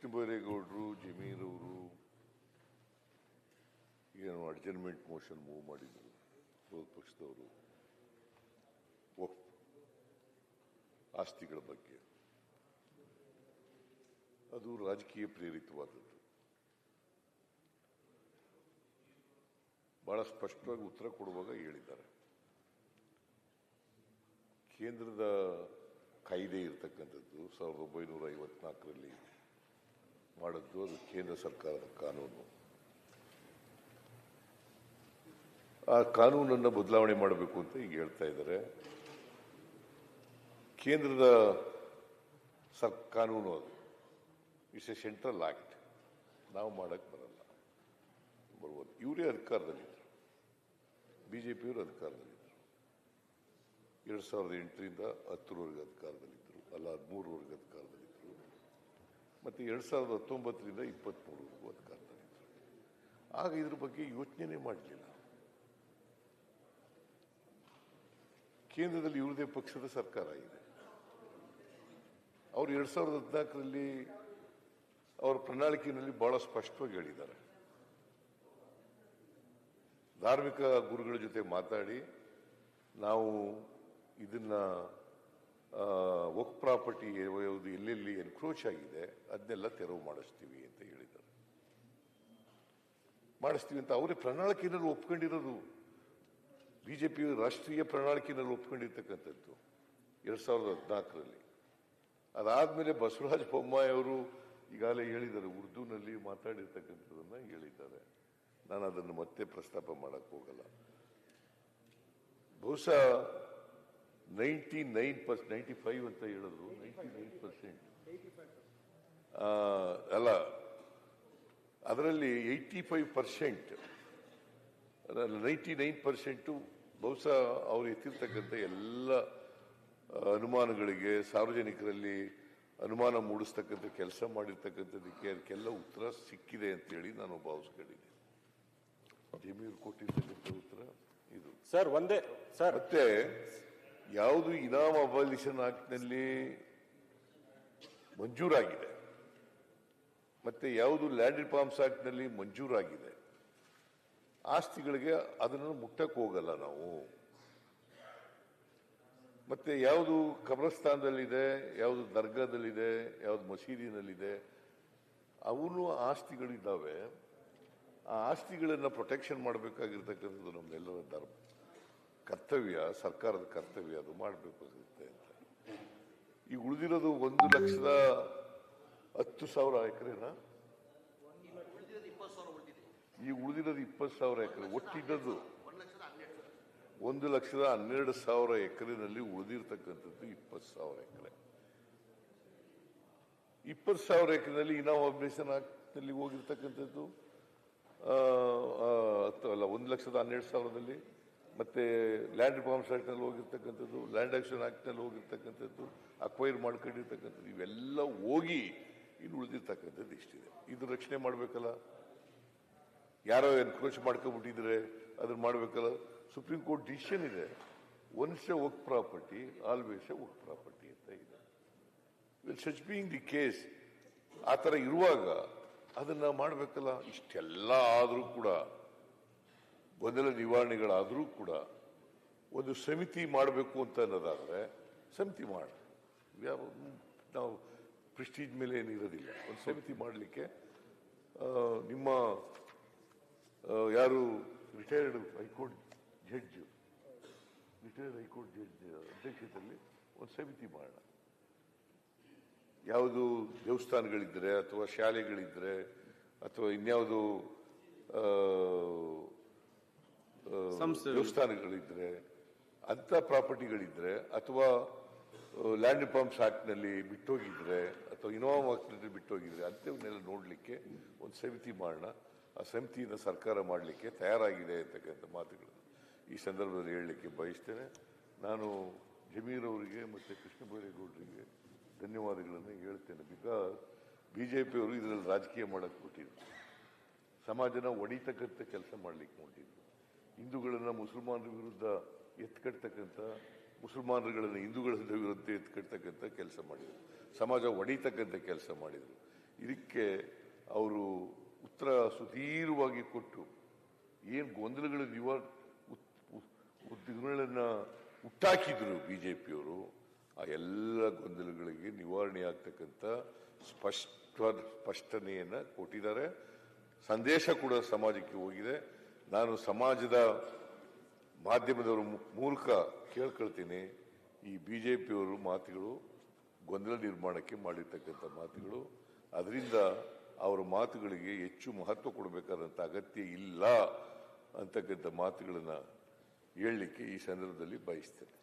ಕೃಷ್ಣ ಬೈರೇಗೌಡರು ಜಮೀರವರು ಏನು adjournment motion move ಮಾಡಿದ್ರು ವಿರೋಧ ಪಕ್ಷದವರು. ಆಸ್ತಿಗಳ ಬಗ್ಗೆ. ಅದು ರಾಜಕೀಯ ಪ್ರೇರಿತವಾದದ್ದು. ಬಹಳ ಸ್ಪಷ್ಟವಾಗಿ ಉತ್ತರ ಕೊಡುವಾಗ ಹೇಳಿದ್ದಾರೆ. ಕೇಂದ್ರದ ಕಾಯ್ದೆ ಇರತಕ್ಕಂಥದ್ದು ಸಾವಿರದ ಒಂಬೈನೂರ ಐವತ್ನಾಲ್ಕರಲ್ಲಿ ಮಾಡಿದ್ದು ಅದು ಕೇಂದ್ರ ಸರ್ಕಾರದ ಕಾನೂನು. ಆ ಕಾನೂನನ್ನು ಬದಲಾವಣೆ ಮಾಡಬೇಕು ಅಂತ ಈಗ ಹೇಳ್ತಾ ಇದ್ದಾರೆ. ಕೇಂದ್ರದ ಸರ್, ಕಾನೂನು ಅದು. ಇಟ್ಸ್ ಎ ಸೆಂಟ್ರಲ್ ಆಕ್ಟ್ ನಾವು ಮಾಡೋಕ್ಕೆ ಬರಲ್ಲ. ಒನ್ ಇವರೇ ಅಧಿಕಾರದಲ್ಲಿದ್ದರು ಪಿಯವರು ಅಧಿಕಾರದಲ್ಲಿದ್ದರು ಎರಡು ಸಾವಿರದ ಎಂಟರಿಂದ ಹತ್ತರವರೆಗೆ ಅಧಿಕಾರದಲ್ಲಿದ್ದರು ಅಲ್ಲ ಹದಿಮೂರವರೆಗೆ ಅಧಿಕಾರದಲ್ಲಿದ್ದರು ಮತ್ತು ಎರಡು ಸಾವಿರದ ಹತ್ತೊಂಬತ್ತರಿಂದ ಇಪ್ಪತ್ತ್ಮೂರವರೆಗೂ ಅಧಿಕಾರದಲ್ಲಿದ್ದರು ಆಗ ಇದ್ರ ಬಗ್ಗೆ ಯೋಚನೆ ಮಾಡಲಿಲ್ಲ. ಕೇಂದ್ರದಲ್ಲಿ ಇವ್ರದೇ ಪಕ್ಷದ ಸರ್ಕಾರ ಇದೆ. ಅವರು ಎರಡು ಸಾವಿರದ ಹದಿನಾಲ್ಕರಲ್ಲಿ ಅವರ ಪ್ರಣಾಳಿಕೆಯಲ್ಲಿ ಬಹಳ ಸ್ಪಷ್ಟವಾಗಿ ಹೇಳಿದ್ದಾರೆ. ಧಾರ್ಮಿಕ ಗುರುಗಳ ಜೊತೆ ಮಾತಾಡಿ ನಾವು ಇದನ್ನ ವಕ್ ಪ್ರಾಪರ್ಟಿ ಎಲ್ಲೆಲ್ಲಿ ಎನ್ಕ್ರೋಚ್ ಆಗಿದೆ, ಅದನ್ನೆಲ್ಲ ತೆರವು ಮಾಡಿಸ್ತೀವಿ ಅಂತ ಹೇಳಿದ್ದಾರೆ ಮಾಡಿಸ್ತೀವಿ ಅಂತ ಅವರೇ ಪ್ರಣಾಳಿಕೆಯಲ್ಲಿ ಒಪ್ಕೊಂಡಿರೋದು. ಬಿಜೆಪಿ ರಾಷ್ಟ್ರೀಯ ಪ್ರಣಾಳಿಕೆಯಲ್ಲಿ ಒಪ್ಕೊಂಡಿರ್ತಕ್ಕಂಥದ್ದು. ಎರಡು ಸಾವಿರದ ಹದಿನಾಲ್ಕರಲ್ಲಿ. ಅದಾದಮೇಲೆ ಬಸವರಾಜ ಬೊಮ್ಮಾಯಿ ಅವರು ಈಗಾಗಲೇ ಹೇಳಿದ್ದಾರೆ, ಉರ್ದುನಲ್ಲಿ ಮಾತಾಡಿರ್ತಕ್ಕಂಥದ್ದನ್ನ ಹೇಳಿದ್ದಾರೆ. ನಾನು ಅದನ್ನು ಮತ್ತೆ ಪ್ರಸ್ತಾಪ ಮಾಡೋಕ್ಕೆ ಹೋಗಲ್ಲ. ಬಹುಶಃ ninety nine percent ninety five ಅಂತ ಹೇಳಿದ್ರು. Ninety nine percent. ಅಲ್ಲ ಅದರಲ್ಲಿ eighty five percent ninety nine percent ಬಹುಶಃ ಅವರು ಎತ್ತಿರ್ತಕ್ಕಂಥ ಎಲ್ಲ ಅನುಮಾನಗಳಿಗೆ ಸಾರ್ವಜನಿಕರಲ್ಲಿ ಅನುಮಾನ ಮೂಡಿಸ್ತಕ್ಕಂಥ ಕೆಲಸ ಮಾಡಿರ್ತಕ್ಕಂಥದ್ದಕ್ಕೆ ಅದಕ್ಕೆಲ್ಲ ಉತ್ತರ ಸಿಕ್ಕಿದೆ ಅಂತೇಳಿ ನಾನು ಭಾವಿಸ್ಕೊಂಡಿದ್ದೀನಿ ಜಮೀರ್ ಕೊಟ್ಟಿರ್ತಕ್ಕಂಥ ಉತ್ತರ ಇದು. ಸರ್ ಒಂದೇ ಸರ್. ಮತ್ತೆ ಯಾವುದು ಇನಾಮ್ ಅಬಾಲಿಷನ್ ಆಕ್ಟ್ನಲ್ಲಿ ಮಂಜೂರಾಗಿದೆ. ಮತ್ತೆ ಯಾವುದು ಲ್ಯಾಂಡ್ ರಿಫಾರ್ಮ್ಸ್ ಆಕ್ಟ್ನಲ್ಲಿ ಮಂಜೂರಾಗಿದೆ. ಆಸ್ತಿಗಳಿಗೆ ಅದನ್ನು ಮುಟ್ಟಕ್ಕೆ ಹೋಗಲ್ಲ ನಾವು. ಮತ್ತೆ ಯಾವುದು ಕಬ್ರಸ್ತಾನದಲ್ಲಿದೆ ಯಾವುದು ದರ್ಗಾದಲ್ಲಿದೆ, ಯಾವುದು ಮಸೀದಿನಲ್ಲಿದೆ, ಅವನು ಆಸ್ತಿಗಳಿದ್ದಾವೆ. ಆ ಆಸ್ತಿಗಳನ್ನು ಪ್ರೊಟೆಕ್ಷನ್ ಮಾಡಬೇಕಾಗಿರ್ತಕ್ಕಂಥದ್ದು ನಮ್ಮೆಲ್ಲರ ಧರ್ಮ. ಕರ್ತವ್ಯ, ಸರ್ಕಾರದ ಕರ್ತವ್ಯ, ಅದು ಮಾಡಬೇಕಾಗುತ್ತೆ ಅಂತ. ಈಗ ಉಳಿದಿರೋದು ಒಂದು ಲಕ್ಷದ ಹತ್ತು ಸಾವಿರ ಎಕರೆನಾ? ಈ ಉಳಿದಿರೋದು ಇಪ್ಪತ್ತು ಸಾವಿರ ಎಕರೆ, ಒಟ್ಟಿದ್ದದ್ದು. ಒಂದು ಲಕ್ಷದ ಹನ್ನೆರಡು ಸಾವಿರ ಎಕರೆನಲ್ಲಿ ಉಳಿದಿರ್ತಕ್ಕಂಥದ್ದು ಇಪ್ಪತ್ತು ಸಾವಿರ ಎಕರೆ. ಇಪ್ಪತ್ತು ಸಾವಿರ ಎಕರೆನಲ್ಲಿ ಇನಾಮ್ ಅಬ್ಲೇಷನ್ನಲ್ಲಿ ಹೋಗಿರ್ತಕ್ಕಂಥದ್ದು ಅಲ್ಲ, ಒಂದು ಲಕ್ಷದ ಹನ್ನೆರಡು ಸಾವಿರದಲ್ಲಿ ಮತ್ತೆ ಲ್ಯಾಂಡ್ ರಿಫಾರ್ಮ್ಸ್ ಆ್ಯಕ್ಟ್ನಲ್ಲಿ ಹೋಗಿರ್ತಕ್ಕಂಥದ್ದು ಲ್ಯಾಂಡ್ ಆಕ್ಷನ್ ಆ್ಯಕ್ಟ್ನಲ್ಲಿ ಹೋಗಿರ್ತಕ್ಕಂಥದ್ದು ಅಕ್ವೈರ್ ಮಾಡ್ಕೊಂಡಿರ್ತಕ್ಕಂಥದ್ದು, ಇವೆಲ್ಲ ಹೋಗಿ ಇನ್ನು ಉಳಿದಿರ್ತಕ್ಕಂಥದ್ದು ಇಷ್ಟಿದೆ. ಇದು ರಕ್ಷಣೆ ಮಾಡಬೇಕಲ್ಲ? ಯಾರೋ ಎನ್ಕ್ರೋಚ್ ಮಾಡ್ಕೊಬಿಟ್ಟಿದ್ರೆ ಅದನ್ನು ಮಾಡಬೇಕಲ್ಲ? ಸುಪ್ರೀಂ ಕೋರ್ಟ್ ಡಿಸಿಷನ್ ಇದೆ. ಒನ್ಸ್ ಎ ವರ್ಕ್ ಪ್ರಾಪರ್ಟಿ ಆಲ್ವೇಸ್ ಎ ವರ್ಕ್ ಪ್ರಾಪರ್ಟಿ ಅಂತ ಇದೆ. Will such being the case ಆ ಥರ ಇರುವಾಗ ಅದನ್ನು ಮಾಡಬೇಕಲ್ಲ? ಇಷ್ಟೆಲ್ಲ ಆದರೂ ಕೂಡ ಗೊಂದಲ ನಿವಾರಣೆಗಳಾದರೂ ಕೂಡ ಒಂದು ಸಮಿತಿ ಮಾಡಬೇಕು ಅಂತ ಅನ್ನೋದಾದರೆ ಸಮಿತಿ ಮಾಡಿ. ಯಾವ ನಾವು ಪ್ರಿಸ್ಟೀಜ್ ಮೇಲೆ ಏನಿರೋದಿಲ್ಲ ಒಂದು ಸಮಿತಿ ಮಾಡಲಿಕ್ಕೆ ನಿಮ್ಮ ಯಾರು retired High Court judge retired High Court judge ಅಧ್ಯಕ್ಷತೆಯಲ್ಲಿ ಒಂದು ಸಮಿತಿ ಮಾಡೋಣ ಯಾವುದು ದೇವಸ್ಥಾನಗಳಿದ್ರೆ ಅಥವಾ ಶಾಲೆಗಳಿದ್ದರೆ ಅಥವಾ ಇನ್ಯಾವುದು ದೇವಸ್ಥಾನಗಳಿದ್ರೆ ಅಂತ ಪ್ರಾಪರ್ಟಿಗಳಿದ್ರೆ, ಅಥವಾ ಲ್ಯಾಂಡ್ ರಿಫಾರ್ಮ್ಸ್ ಆಕ್ಟ್ನಲ್ಲಿ ಬಿಟ್ಟೋಗಿದ್ರೆ, ಅಥವಾ ಇನೋವಾ ಆಕ್ಟ್ನಲ್ಲಿ ಬಿಟ್ಟೋಗಿದ್ರೆ, ಅಂಥವನ್ನೆಲ್ಲ ನೋಡಲಿಕ್ಕೆ ಒಂದು ಸಮಿತಿ ಮಾಡೋಣ ಆ ಸಮಿತಿಯಿಂದ ಸರ್ಕಾರ ಮಾಡಲಿಕ್ಕೆ ತಯಾರಾಗಿದೆ ಅಂತಕ್ಕಂಥ ಮಾತುಗಳನ್ನು ಈ ಸಂದರ್ಭದಲ್ಲಿ ಹೇಳಲಿಕ್ಕೆ ಬಯಸ್ತೇನೆ. ನಾನು ಜಮೀರ್ ಅವರಿಗೆ ಮತ್ತು ಕೃಷ್ಣ ಬೈರೇಗೌಡರಿಗೆ ಧನ್ಯವಾದಗಳನ್ನು ಹೇಳ್ತೇನೆ. ಬಿಕಾಸ್ ಬಿ ಜೆ ಪಿಯವರು ಇದರಲ್ಲಿ ರಾಜಕೀಯ ಮಾಡಕ್ಕೆ ಕೊಟ್ಟಿದ್ರು ಸಮಾಜನ ಒಡಿತಕ್ಕಂಥ ಕೆಲಸ ಮಾಡಲಿಕ್ಕೆ ಹೊಂಟಿದ್ರು. ಹಿಂದೂಗಳನ್ನ ಮುಸಲ್ಮಾನರ ವಿರುದ್ಧ ಎತ್ಕಟ್ತಕ್ಕಂಥ ಮುಸಲ್ಮಾನರುಗಳನ್ನು ಹಿಂದೂಗಳ ವಿರುದ್ಧ ಎತ್ಕಟ್ತಕ್ಕಂಥ ಕೆಲಸ ಮಾಡಿದರು. ಸಮಾಜ ಒಡೆಯತಕ್ಕಂಥ ಕೆಲಸ ಮಾಡಿದರು. ಇದಕ್ಕೆ ಅವರು ಉತ್ತರ ಸುದೀರ್ಘವಾಗಿ ಕೊಟ್ಟು ಏನು ಗೊಂದಲಗಳು ನಿವಾರ ಉದ್ದಿಮೆಗಳನ್ನ ಹುಟ್ಟಾಕಿದ್ರು ಬಿಜೆಪಿಯವರು, ಆ ಎಲ್ಲ ಗೊಂದಲಗಳಿಗೆ ನಿವಾರಣೆ ಆಗ್ತಕ್ಕಂಥ ಸ್ಪಷ್ಟ, ಸ್ಪಷ್ಟನೆಯನ್ನು ಕೊಟ್ಟಿದ್ದಾರೆ. ಸಂದೇಶ ಕೂಡ ಸಮಾಜಕ್ಕೆ ಹೋಗಿದೆ. ನಾನು ಸಮಾಜದ ಮಾಧ್ಯಮದವರು ಮೂಲಕ ಕೇಳ್ಕೊಳ್ತೀನಿ, ಈ ಬಿಜೆಪಿಯವರು ಮಾತುಗಳು ಗೊಂದಲ ನಿರ್ಮಾಣಕ್ಕೆ ಮಾಡಿರ್ತಕ್ಕಂಥ ಮಾತುಗಳು. ಅದರಿಂದ ಅವರ ಮಾತುಗಳಿಗೆ ಹೆಚ್ಚು ಮಹತ್ವ ಕೊಡಬೇಕಾದಂಥ ಅಗತ್ಯ ಇಲ್ಲ ಅಂತಕ್ಕಂಥ ಮಾತುಗಳನ್ನು ಹೇಳಲಿಕ್ಕೆ ಈ ಸಂದರ್ಭದಲ್ಲಿ ಬಯಸ್ತೇನೆ.